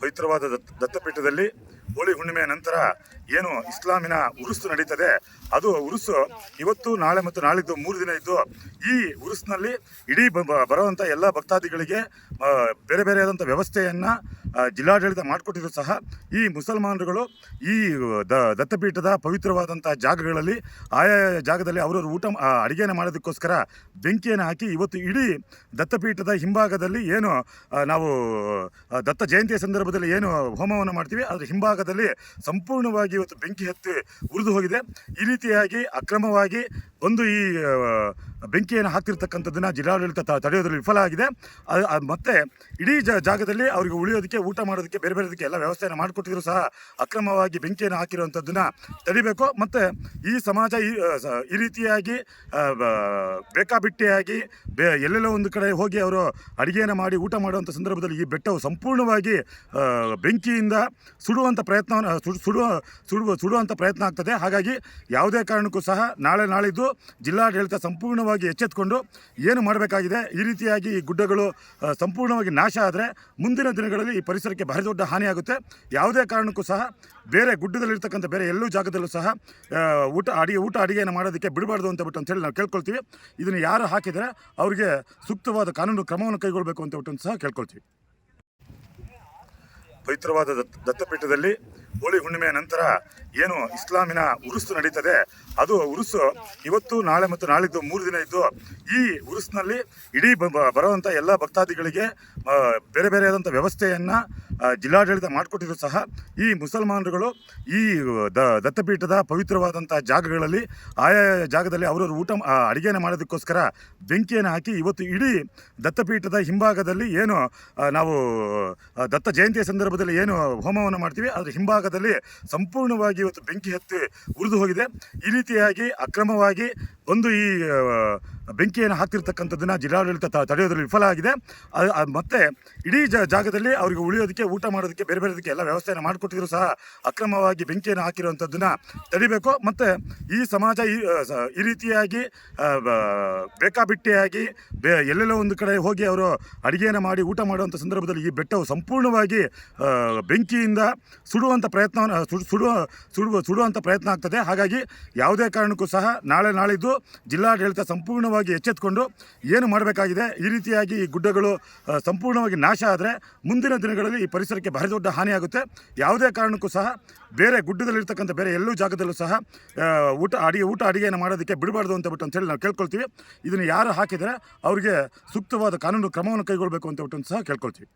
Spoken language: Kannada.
ಪವಿತ್ರವಾದ ದತ್- ದತ್ತಪೀಠದಲ್ಲಿ ಹೋಳಿ ಹುಣ್ಣಿಮೆಯ ನಂತರ ಏನು ಇಸ್ಲಾಮಿನ ಉರುಸು ನಡೀತದೆ, ಅದು ಉರುಸು ಇವತ್ತು, ನಾಳೆ ಮತ್ತು ನಾಳಿದ್ದು ಮೂರು ದಿನ ಇದ್ದು, ಈ ಉರುಸ್ನಲ್ಲಿ ಇಡೀ ಬ- ಬರುವಂಥ ಎಲ್ಲ ಭಕ್ತಾದಿಗಳಿಗೆ ಬೇರೆ ಬೇರೆಯಾದಂಥ ವ್ಯವಸ್ಥೆಯನ್ನು ಜಿಲ್ಲಾಡಳಿತ ಮಾಡಿಕೊಟ್ಟಿದ್ರು ಸಹ ಈ ಮುಸಲ್ಮಾನರುಗಳು ಈ ದ, ದತ್ತಪೀಠದ ಪವಿತ್ರವಾದಂಥ ಜಾಗಗಳಲ್ಲಿ, ಆಯಾ ಜಾಗದಲ್ಲಿ ಅವರವರು ಊಟ ಅಡುಗೆಯನ್ನು ಮಾಡೋದಕ್ಕೋಸ್ಕರ ಬೆಂಕಿಯನ್ನು ಹಾಕಿ ಇವತ್ತು ಇಡೀ ದತ್ತಪೀಠದ ಹಿಂಭಾಗದಲ್ಲಿ ಏನು ನಾವು ದತ್ತ ಜಯಂತಿಯ ಸಂದರ್ಭದಲ್ಲಿ ಏನು ಹೋಮವನ್ನು ಮಾಡ್ತೀವಿ, ಅದರ ಹಿಂಭಾಗದಲ್ಲಿ ಸಂಪೂರ್ಣವಾಗಿ ಇವತ್ತು ಬೆಂಕಿ ಹತ್ತಿ ಉರಿದು ಹೋಗಿದೆ. ಈ ರೀತಿಯಾಗಿ ಅಕ್ರಮವಾಗಿ ಒಂದು ಈ ಬೆಂಕಿಯನ್ನು ಹಾಕ್ತಿರ್ತಕ್ಕಂಥದ್ದನ್ನು ಜಿಲ್ಲಾಡಳಿತ ತಡೆಯೋದ್ರಲ್ಲಿ ವಿಫಲ ಆಗಿದೆ. ಮತ್ತೆ ಇಡೀ ಜಾಗದಲ್ಲಿ ಅವರಿಗೆ ಉಳಿಯೋದಕ್ಕೆ, ಊಟ ಮಾಡೋದಕ್ಕೆ, ಬೇರೆ ಬೇರೆದಕ್ಕೆ ಎಲ್ಲ ವ್ಯವಸ್ಥೆಯನ್ನು ಮಾಡಿಕೊಟ್ಟಿದ್ರು ಸಹ ಅಕ್ರಮವಾಗಿ ಬೆಂಕಿಯನ್ನು ಹಾಕಿರುವಂಥದ್ದನ್ನು ತಡಿಬೇಕು. ಮತ್ತು ಈ ಸಮಾಜ ಈ ರೀತಿಯಾಗಿ ಬೇಕಾಬಿಟ್ಟಿಯಾಗಿ ಬೇ, ಎಲ್ಲೆಲ್ಲೋ ಒಂದು ಕಡೆ ಹೋಗಿ ಅವರು ಅಡುಗೆಯನ್ನು ಮಾಡಿ ಊಟ ಮಾಡುವಂಥ ಸಂದರ್ಭದಲ್ಲಿ ಈ ಬೆಟ್ಟವು ಸಂಪೂರ್ಣವಾಗಿ ಬೆಂಕಿಯಿಂದ ಸುಡುವಂಥ ಪ್ರಯತ್ನವನ್ನು ಸುಡು, ಸುಡುವ ಸುಡುವ ಸುಡುವಂಥ ಪ್ರಯತ್ನ ಆಗ್ತದೆ. ಹಾಗಾಗಿ ಯಾವುದೇ ಕಾರಣಕ್ಕೂ ಸಹ ನಾಳೆ ನಾಳಿದ್ದು ಜಿಲ್ಲಾಡಳಿತ ಸಂಪೂರ್ಣವಾಗಿ ಎಚ್ಚೆತ್ಕೊಂಡು ಏನು ಮಾಡಬೇಕಾಗಿದೆ, ಈ ರೀತಿಯಾಗಿ ಈ ಗುಡ್ಡಗಳು ಸಂಪೂರ್ಣವಾಗಿ ನಾಶ ಆದರೆ ಮುಂದಿನ ದಿನಗಳಲ್ಲಿ ಈ ಪರಿಸರಕ್ಕೆ ಭಾರಿ ದೊಡ್ಡ ಹಾನಿಯಾಗುತ್ತೆ ಯಾವುದೇ ಕಾರಣಕ್ಕೂ ಸಹ ಬೇರೆ ಗುಡ್ಡದಲ್ಲಿರ್ತಕ್ಕಂಥ ಬೇರೆ ಎಲ್ಲೂ ಜಾಗದಲ್ಲೂ ಸಹ ಊಟ ಅಡಿಗೆ ಊಟ ಅಡಿಗೆಯನ್ನು ಮಾಡೋದಕ್ಕೆ ಬಿಡಬಾರ್ದು ಅಂತ ಬಿಟ್ಟು ಅಂತೇಳಿ ನಾವು ಕೇಳ್ಕೊಳ್ತೀವಿ. ಇದನ್ನು ಯಾರು ಹಾಕಿದರೆ ಅವರಿಗೆ ಸೂಕ್ತವಾದ ಕಾನೂನು ಕ್ರಮವನ್ನು ಕೈಗೊಳ್ಳಬೇಕು ಅಂತ ಬಿಟ್ಟು ಸಹ ಕೇಳ್ಕೊಳ್ತೀವಿ. ಪವಿತ್ರವಾದ ದತ್- ದತ್ತಪೀಠದಲ್ಲಿ ಹೋಳಿ ಹುಣ್ಣಿಮೆಯ ನಂತರ ಏನು ಇಸ್ಲಾಮಿನ ಉರುಸು ನಡೀತದೆ ಅದು ಉರುಸು. ಇವತ್ತು ನಾಳೆ ಮತ್ತು ನಾಳಿದ್ದು ಮೂರು ದಿನ ಇದ್ದು ಈ ಉರುಸ್ನಲ್ಲಿ ಇಡೀ ಬರುವಂಥ ಎಲ್ಲ ಭಕ್ತಾದಿಗಳಿಗೆ ಬೇರೆ ಬೇರೆ ಆದಂಥ ವ್ಯವಸ್ಥೆಯನ್ನು ಜಿಲ್ಲಾಡಳಿತ ಮಾಡಿಕೊಟ್ಟಿದ್ರು ಸಹ ಈ ಮುಸಲ್ಮಾನರುಗಳು ಈ, ದ, ದತ್ತಪೀಠದ ಪವಿತ್ರವಾದಂಥ ಜಾಗಗಳಲ್ಲಿ, ಆಯಾ ಜಾಗದಲ್ಲಿ ಅವರವರು ಊಟ ಅಡಿಗೆನ ಮಾಡೋದಕ್ಕೋಸ್ಕರ ಬೆಂಕಿಯನ್ನು ಹಾಕಿ ಇವತ್ತು ಇಡೀ ದತ್ತಪೀಠದ ಹಿಂಭಾಗದಲ್ಲಿ ಏನು ನಾವು ದತ್ತ ಜಯಂತಿಯ ಸಂದರ್ಭದಲ್ಲಿ ಏನು ಹೋಮವನ್ನು ಮಾಡ್ತೀವಿ, ಅದರ ಹಿಂಭಾಗದಲ್ಲಿ ಸಂಪೂರ್ಣವಾಗಿ ಇವತ್ತು ಬೆಂಕಿ ಹತ್ತಿ ಉರಿದು ಹೋಗಿದೆ. ಈ ರೀತಿಯಾಗಿ ಅಕ್ರಮವಾಗಿ ಒಂದು ಈ ಬೆಂಕಿಯನ್ನು ಹಾಕ್ತಿರ್ತಕ್ಕಂಥದ್ದನ್ನ ಜಿಲ್ಲಾಡಳಿತ ತಡೆಯೋದ್ರಲ್ಲಿ ವಿಫಲ ಆಗಿದೆ. ಮತ್ತು ಇಡೀ ಜಾಗದಲ್ಲಿ ಅವರಿಗೆ ಉಳಿಯೋದಕ್ಕೆ, ಊಟ ಮಾಡೋದಕ್ಕೆ, ಬೇರೆ ಬೇರೆದಕ್ಕೆ ಎಲ್ಲ ವ್ಯವಸ್ಥೆಯನ್ನು ಮಾಡಿಕೊಟ್ಟಿದ್ರು ಸಹ ಅಕ್ರಮವಾಗಿ ಬೆಂಕಿಯನ್ನು ಹಾಕಿರುವಂಥದ್ದನ್ನ ತಡಿಬೇಕು. ಮತ್ತೆ ಈ ಸಮಾಜ ಈ ರೀತಿಯಾಗಿ ಬೇಕಾಬಿಟ್ಟಿಯಾಗಿ ಬೇ ಎಲ್ಲೆಲ್ಲೋ ಒಂದು ಕಡೆ ಹೋಗಿ ಅವರು ಅಡುಗೆಯನ್ನು ಮಾಡಿ ಊಟ ಮಾಡುವಂಥ ಸಂದರ್ಭದಲ್ಲಿ ಈ ಬೆಟ್ಟವು ಸಂಪೂರ್ಣವಾಗಿ ಬೆಂಕಿಯಿಂದ ಸುಡುವಂಥ ಪ್ರಯತ್ನವನ್ನು ಸುಡು ಸುಡುವ ಸುಡುವ ಸುಡುವಂಥ ಪ್ರಯತ್ನ ಆಗ್ತದೆ. ಹಾಗಾಗಿ ಯಾವುದೇ ಕಾರಣಕ್ಕೂ ಸಹ ನಾಳೆ ನಾಳಿದ್ದು ಜಿಲ್ಲಾಡಳಿತ ಸಂಪೂರ್ಣವಾಗಿ ಎಚ್ಚೆತ್ತುಕೊಂಡು ಏನು ಮಾಡಬೇಕಾಗಿದೆ, ಈ ರೀತಿಯಾಗಿ ಈ ಗುಡ್ಡಗಳು ಸಂಪೂರ್ಣವಾಗಿ ನಾಶ ಆದರೆ ಮುಂದಿನ ದಿನಗಳಲ್ಲಿ ಈ ಪರಿಸರಕ್ಕೆ ಭಾರಿ ದೊಡ್ಡ ಹಾನಿಯಾಗುತ್ತೆ ಯಾವುದೇ ಕಾರಣಕ್ಕೂ ಸಹ ಬೇರೆ ಗುಡ್ಡದಲ್ಲಿರ್ತಕ್ಕಂಥ ಬೇರೆ ಎಲ್ಲೂ ಜಾಗದಲ್ಲೂ ಸಹ ಊಟ ಅಡಿಗೆ, ಊಟ ಅಡಿಗೆಯನ್ನು ಮಾಡೋದಕ್ಕೆ ಬಿಡಬಾರ್ದು ಅಂತ ಬಿಟ್ಟು ಅಂತೇಳಿ ನಾವು ಕೇಳ್ಕೊಳ್ತೀವಿ. ಇದನ್ನು ಯಾರು ಹಾಕಿದರೆ ಅವರಿಗೆ ಸೂಕ್ತವಾದ ಕಾನೂನು ಕ್ರಮವನ್ನು ಕೈಗೊಳ್ಳಬೇಕು ಅಂತ ಬಿಟ್ಟು ಸಹ ಕೇಳ್ಕೊಳ್ತೀವಿ.